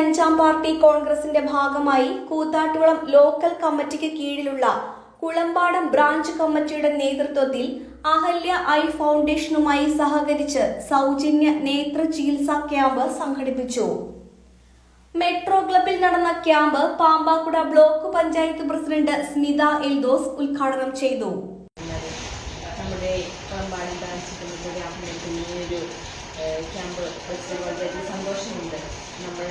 അഞ്ചാം പാർട്ടി കോൺഗ്രസിന്റെ ഭാഗമായി കൂത്താട്ടുകുളം ലോക്കൽ കമ്മിറ്റിക്ക് കീഴിലുള്ള കുളമ്പാടം ബ്രാഞ്ച് കമ്മിറ്റിയുടെ നേതൃത്വത്തിൽ അഹല്യ ഐ ഫൗണ്ടേഷനുമായി സഹകരിച്ച് സൗജന്യ നേത്ര ചികിത്സാ ക്യാമ്പ് സംഘടിപ്പിച്ചു. മെട്രോ ക്ലബിൽ നടന്ന camp Pampakuda block panchayat president Smitha Eldhose ഉദ്ഘാടനം ചെയ്തു. നമ്മുടെ ക്യാമ്പ് വെച്ച് വളരെയധികം സന്തോഷമുണ്ട്. നമ്മൾ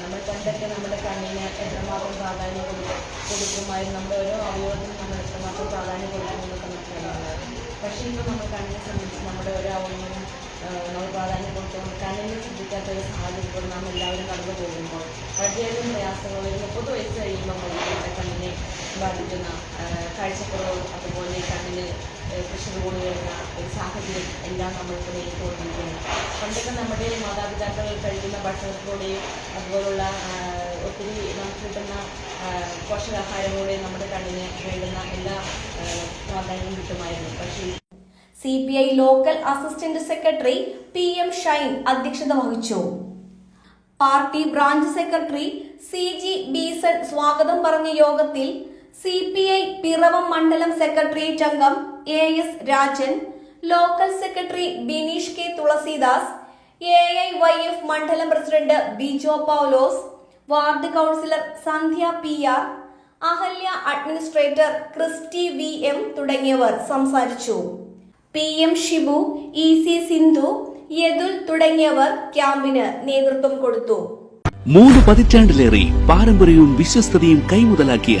നമ്മൾ പണ്ടൊക്കെ നമ്മുടെ കണ്ണിന് എത്രമാത്രം പ്രാധാന്യം കൊടുക്കും കൊടുക്കുമായിരുന്നു. നമ്മുടെ ഓരോ അവയവത്തിനും നമ്മൾ എത്രമാത്രം പ്രാധാന്യം കൊടുക്കുമെന്നൊക്കെ നമുക്കറിയാം പക്ഷേ ഇന്ന് നമ്മൾ കണ്ണിനെ സംബന്ധിച്ച് നമ്മുടെ ഓരോ അവയവനും നമ്മൾ പ്രാധാന്യം കൊടുത്തുകൊണ്ട് കണ്ണിനെ ശ്രദ്ധിക്കാത്ത ഒരു സാഹചര്യത്തിൽ നാം എല്ലാവരും കടന്നു പോകുമ്പോൾ വളരെയധികം പ്രയാസങ്ങൾ ഒരു മുപ്പത് വയസ്സ് കഴിയുമ്പോൾ നമ്മുടെ കണ്ണിനെ ബാധിക്കുന്ന കാഴ്ചക്കുറവ് അതുപോലെ കണ്ണിന് പ്രഷർ കൂടി വരുന്ന ഒരു സാഹചര്യം എല്ലാം നമ്മൾക്ക് നേരിട്ടുകൊണ്ടിരിക്കുന്നത് പണ്ടൊക്കെ നമ്മുടെ മാതാപിതാക്കൾ കഴിക്കുന്ന ഭക്ഷണത്തിലൂടെയും അതുപോലുള്ള ഒത്തിരി നമുക്ക് കിട്ടുന്ന പോഷകാഹാരങ്ങളുടെയും നമ്മുടെ കണ്ണിന് വേണ്ടുന്ന എല്ലാ പ്രാധാന്യവും കിട്ടുമായിരുന്നു. പക്ഷേ C P I local assistant secretary P M Shine അധ്യക്ഷത വഹിച്ചു. Party branch secretary C G Beeson സ്വാഗതം പറഞ്ഞ യോഗത്തിൽ സി പി ഐ പിറവം മണ്ഡലം സെക്രട്ടേറിയറ്റ് അംഗം A S Rajan local secretary Bineesh K Thulasidas A I Y F മണ്ഡലം president Bijo Paulose ward councillor Sandhya P R Ahalya administrator Christy V M തുടങ്ങിയവർ സംസാരിച്ചു. P M Shibu E C Sindhu Yadul തുടങ്ങിയവർ ക്യാമ്പിന് നേതൃത്വം കൊടുത്തു. മൂന്ന് പതിറ്റാണ്ടിലേറെ പാരമ്പര്യവും വിശ്വസ്തയും കൈമുതലാക്കിയ